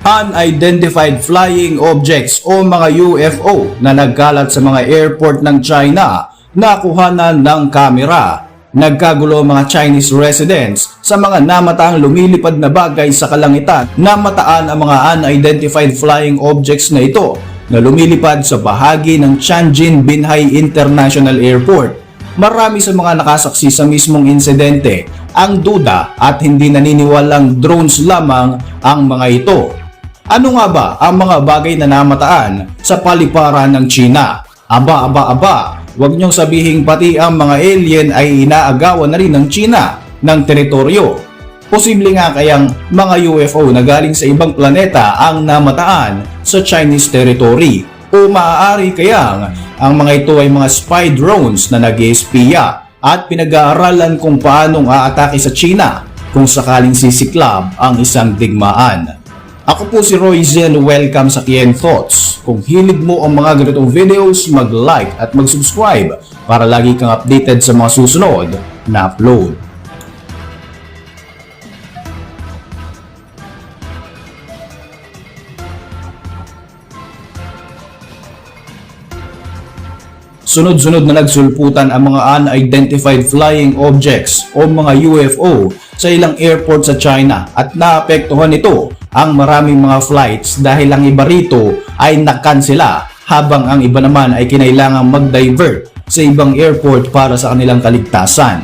Unidentified Flying Objects o mga UFO na nagkalat sa mga airport ng China nakuhanan ng kamera. Nagkagulo mga Chinese residents sa mga namataang lumilipad na bagay sa kalangitan. Namataan ang mga unidentified flying objects na ito na lumilipad sa bahagi ng Tianjin Binhai International Airport. Marami sa mga nakasaksi sa mismong insidente ang duda at hindi naniniwalang drones lamang ang mga ito. Ano nga ba ang mga bagay na namataan sa paliparan ng China? Aba, aba, aba, huwag niyong sabihin pati ang mga alien ay inaagawan na rin ng China ng teritoryo. Posible nga kayang mga UFO na galing sa ibang planeta ang namataan sa Chinese territory o maaari kayang ang mga ito ay mga spy drones na nag espiya at pinag-aaralan kung paanong aatake sa China kung sakaling sisiklab ang isang digmaan. Ako po si Roy Zen, welcome sa Kien Thoughts. Kung hilig mo ang mga ganitong videos, mag-like at mag-subscribe para lagi kang updated sa mga susunod na upload. Sunod-sunod na nagsulputan ang mga unidentified flying objects o mga UFO sa ilang airport sa China at naapektuhan ito ang maraming mga flights dahil ang iba rito ay nakansela habang ang iba naman ay kinailangang mag-divert sa ibang airport para sa kanilang kaligtasan.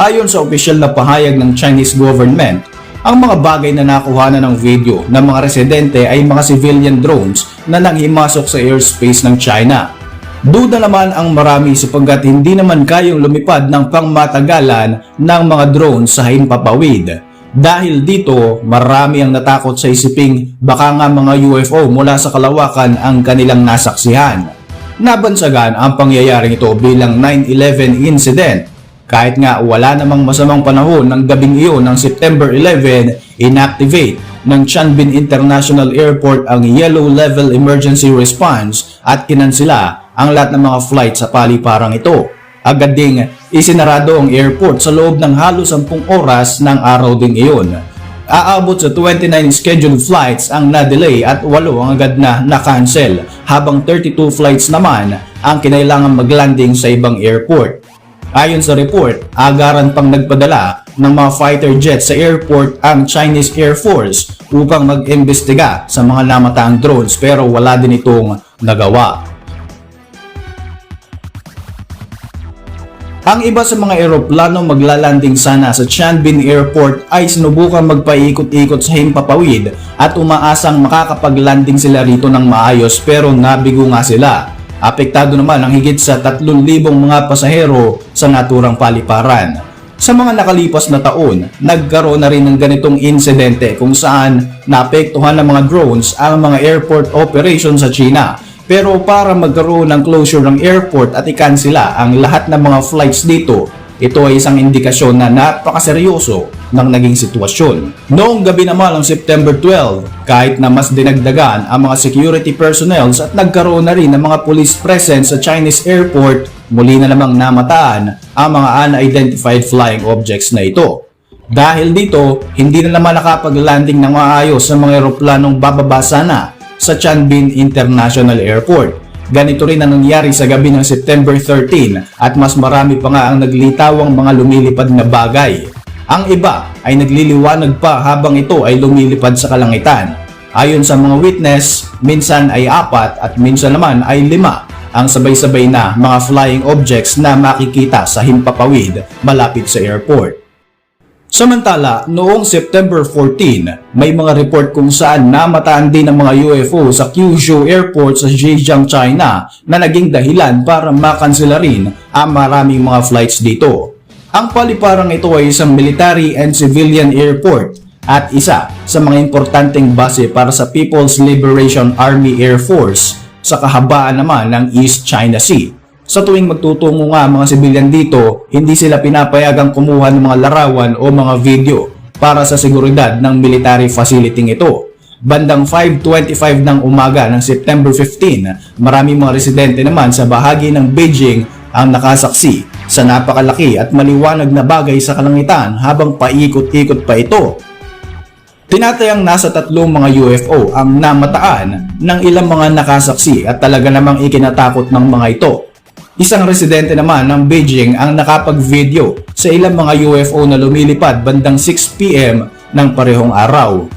Ayon sa opisyal na pahayag ng Chinese government, ang mga bagay na nakuha na ng video ng mga residente ay mga civilian drones na nanghimasok sa airspace ng China. Duda naman ang marami sapagkat hindi naman kayong lumipad ng pangmatagalan ng mga drones sa himpapawid. Dahil dito, marami ang natakot sa isiping baka nga mga UFO mula sa kalawakan ang kanilang nasaksihan. Nabansagan ang pangyayaring ito bilang 9-11 incident. Kahit nga wala namang masamang panahon ng gabing iyon ng September 11, inactivate ng Chanbin International Airport ang Yellow Level Emergency Response at kinansila ang lahat ng mga flight sa paliparang ito. Agad ding isinarado ang airport sa loob ng halos 10 oras ng araw ding iyon. Aabot sa 29 scheduled flights ang na-delay at 8 ang agad na na-cancel habang 32 flights naman ang kinailangan maglanding sa ibang airport. Ayon sa report, agaran pang nagpadala ng mga fighter jets sa airport ang Chinese Air Force upang mag-imbestiga sa mga namataang drones pero wala din itong nagawa. Ang iba sa mga eroplano maglalanding sana sa Tianbin Airport ay sinubukan magpaikot-ikot sa himpapawid at umaasang makakapaglanding sila rito ng maayos pero nabigo nga sila. Apektado naman ang higit sa 3,000 mga pasahero sa naturang paliparan. Sa mga nakalipas na taon, nagkaroon na rin ng ganitong insidente kung saan naapektuhan ng mga drones ang mga airport operations sa China pero para magkaroon ng closure ng airport at ikansila ang lahat ng mga flights dito, ito ay isang indikasyon na napakaseryoso ng naging sitwasyon. Noong gabi naman ng September 12, kahit na mas dinagdagan ang mga security personnel at nagkaroon na rin ng mga police presence sa Chinese airport, muli na namang namataan ang mga unidentified flying objects na ito. Dahil dito, hindi na naman nakapag-landing ng maayos sa mga eroplanong bababa sana sa Chanbin International Airport. Ganito rin ang nangyari sa gabi ng September 13 at mas marami pa nga ang naglitawang mga lumilipad na bagay. Ang iba ay nagliliwanag pa habang ito ay lumilipad sa kalangitan. Ayon sa mga witness, minsan ay apat at minsan naman ay lima ang sabay-sabay na mga flying objects na makikita sa himpapawid malapit sa airport. Samantala, noong September 14, may mga report kung saan namataan din ng mga UFO sa Kyushu Airport sa Zhejiang, China na naging dahilan para makansela rin ang maraming mga flights dito. Ang paliparang ito ay isang military and civilian airport at isa sa mga importanteng base para sa People's Liberation Army Air Force sa kahabaan naman ng East China Sea. Sa tuwing magtutungo nga mga sibilyan dito, hindi sila pinapayagang kumuha ng mga larawan o mga video para sa seguridad ng military facility ito. Bandang 5.25 ng umaga ng September 15, marami mga residente naman sa bahagi ng Beijing ang nakasaksi sa napakalaki at maliwanag na bagay sa kalangitan habang paikot-ikot pa ito Tinatayang nasa tatlong mga UFO ang namataan ng ilang mga nakasaksi at talaga namang ikinatakot ng mga ito. Isang residente naman ng Beijing ang nakapag-video sa ilang mga UFO na lumilipad bandang 6pm ng parehong araw.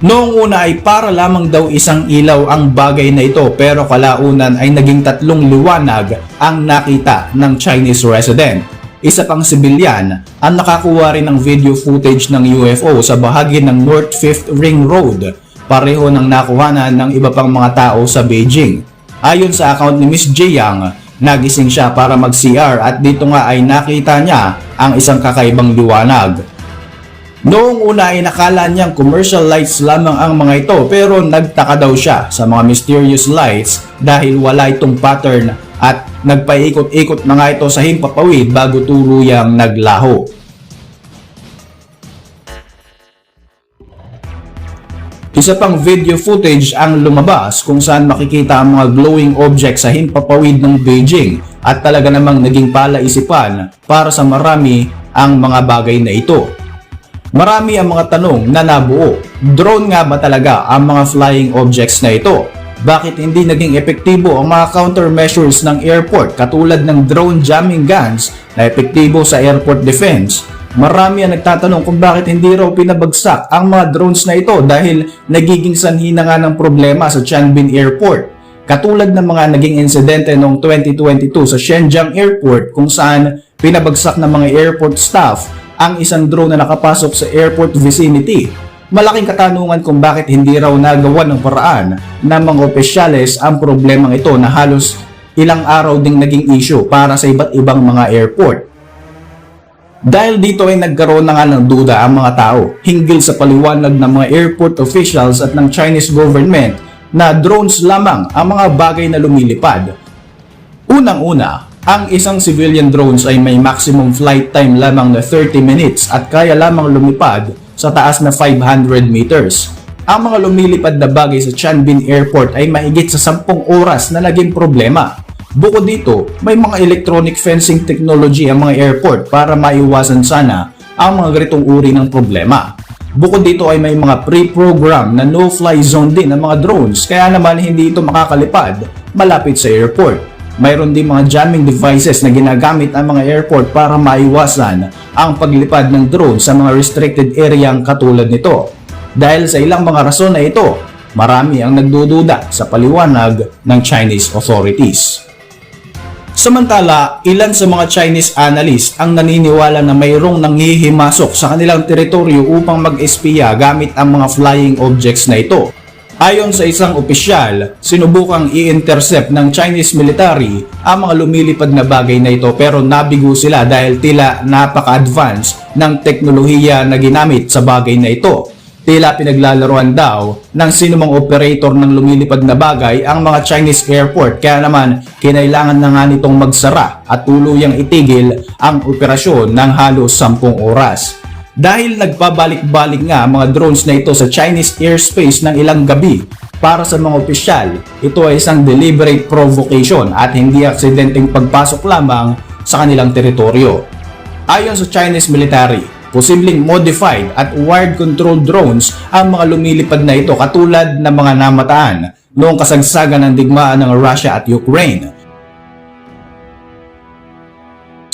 Noong una ay para lamang daw isang ilaw ang bagay na ito pero kalaunan ay naging tatlong liwanag ang nakita ng Chinese resident. Isa pang sibilyan ang nakakuha rin ng video footage ng UFO sa bahagi ng North 5th Ring Road, pareho ng nakuhanan ng iba pang mga tao sa Beijing. Ayon sa account ni Miss Jiang, nagising siya para mag-CR at dito nga ay nakita niya ang isang kakaibang liwanag. Noong una ay nakala niyang commercial lights lamang ang mga ito pero nagtaka daw siya sa mga mysterious lights dahil wala itong pattern at nagpaikot-ikot na nga ito sa himpapawid bago tuluyang naglaho. Isa pang video footage ang lumabas kung saan makikita ang mga glowing objects sa himpapawid ng Beijing at talaga namang naging palaisipan para sa marami ang mga bagay na ito. Marami ang mga tanong na nabuo. Drone nga ba talaga ang mga flying objects na ito? Bakit hindi naging epektibo ang mga countermeasures ng airport katulad ng drone jamming guns na epektibo sa airport defense? Marami ang nagtatanong kung bakit hindi raw pinabagsak ang mga drones na ito dahil nagiging sanhi na nga ng problema sa Tianjin Airport. Katulad ng mga naging insidente noong 2022 sa Shenzhen Airport kung saan pinabagsak ng mga airport staff ang isang drone na nakapasok sa airport vicinity. Malaking katanungan kung bakit hindi raw nagawa ng paraan ng mga opisyales ang problemang ito na halos ilang araw ding naging issue para sa iba't ibang mga airport. Dahil dito ay nagkaroon na nga ng duda ang mga tao hinggil sa paliwanag ng mga airport officials at ng Chinese government na drones lamang ang mga bagay na lumilipad. Unang-una, ang isang civilian drones ay may maximum flight time lamang na 30 minutes at kaya lamang lumipad sa taas na 500 meters. Ang mga lumilipad na bagay sa Tianjin Airport ay mahigit sa 10 oras na naging problema. Bukod dito, may mga electronic fencing technology ang mga airport para maiwasan sana ang mga ganitong uri ng problema. Bukod dito ay may mga pre-program na no-fly zone din ng mga drones kaya naman hindi ito makakalipad malapit sa airport. Mayroon din mga jamming devices na ginagamit ang mga airport para maiwasan ang paglipad ng drone sa mga restricted area katulad nito. Dahil sa ilang mga rason na ito, marami ang nagdududa sa paliwanag ng Chinese authorities. Samantala, ilan sa mga Chinese analyst ang naniniwala na mayroong nanghihimasok sa kanilang teritoryo upang mag-espiya gamit ang mga flying objects na ito. Ayon sa isang opisyal, sinubukang i-intercept ng Chinese military ang mga lumilipad na bagay na ito pero nabigo sila dahil tila napaka-advance ng teknolohiya na ginamit sa bagay na ito. Tila pinaglalaroan daw ng sinumang operator ng lumilipad na bagay ang mga Chinese airport kaya naman kinailangan na nga nitong magsara at tuluyang itigil ang operasyon ng halos 10 oras. Dahil nagpabalik-balik nga mga drones na ito sa Chinese airspace ng ilang gabi para sa mga opisyal, ito ay isang deliberate provocation at hindi aksidenteng pagpasok lamang sa kanilang teritoryo. Ayon sa Chinese military, posibleng modified at wired control drones ang mga lumilipad na ito katulad ng mga namataan noong kasagsagan ng digmaan ng Russia at Ukraine.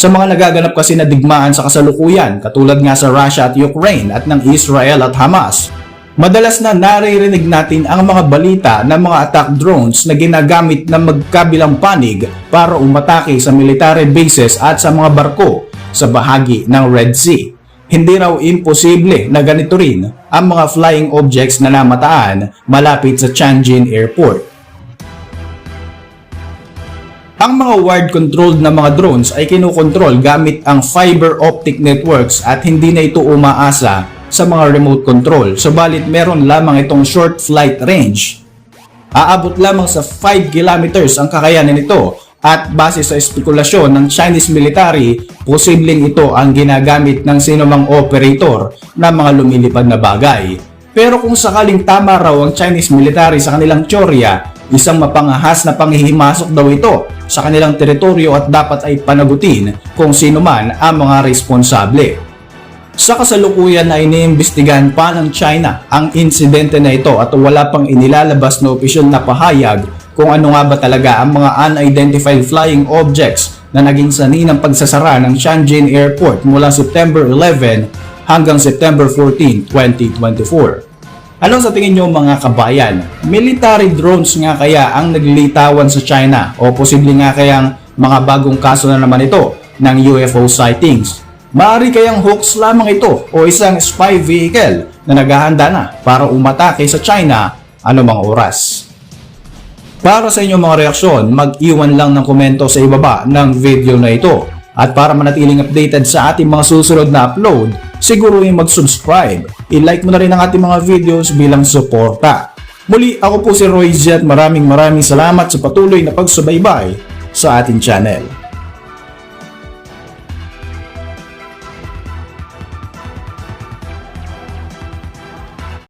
Sa mga nagaganap kasi na digmaan sa kasalukuyan katulad nga sa Russia at Ukraine at ng Israel at Hamas, madalas na naririnig natin ang mga balita ng mga attack drones na ginagamit ng magkabilang panig para umatake sa military bases at sa mga barko sa bahagi ng Red Sea hindi raw imposible na ganito rin ang mga flying objects na namataan malapit sa Tianjin Airport. Ang mga wired-controlled na mga drones ay kinukontrol gamit ang fiber optic networks at hindi na ito umaasa sa mga remote control, subalit meron lamang itong short flight range. Aabot lamang sa 5 kilometers ang kakayanan nito at base sa espekulasyon ng Chinese military, posibleng ito ang ginagamit ng sinumang operator na mga lumilipad na bagay. Pero kung sakaling tama raw ang Chinese military sa kanilang teorya, isang mapangahas na panghihimasok daw ito sa kanilang teritoryo at dapat ay panagutin kung sino man ang mga responsable. Sa kasalukuyan na iniimbestigahan pa ng China ang insidente na ito at wala pang inilalabas na opisyal na pahayag kung ano nga ba talaga ang mga unidentified flying objects na naging sani ng pagsasara ng Tianjin Airport mula September 11 hanggang September 14, 2024. Ano sa tingin nyo mga kabayan? Military drones nga kaya ang naglilitawan sa China o posible nga kayang mga bagong kaso na naman ito ng UFO sightings? Maaari kayang hoax lamang ito o isang spy vehicle na naghahanda na para umatake sa China anumang oras. Para sa inyong mga reaksyon, mag-iwan lang ng komento sa ibaba ng video na ito. At para manatiling updated sa ating mga susunod na upload, siguruhin mag-subscribe. I-like mo na rin ang ating mga videos bilang suporta. Muli, ako po si Roy Z at maraming maraming salamat sa patuloy na pagsubaybay sa ating channel.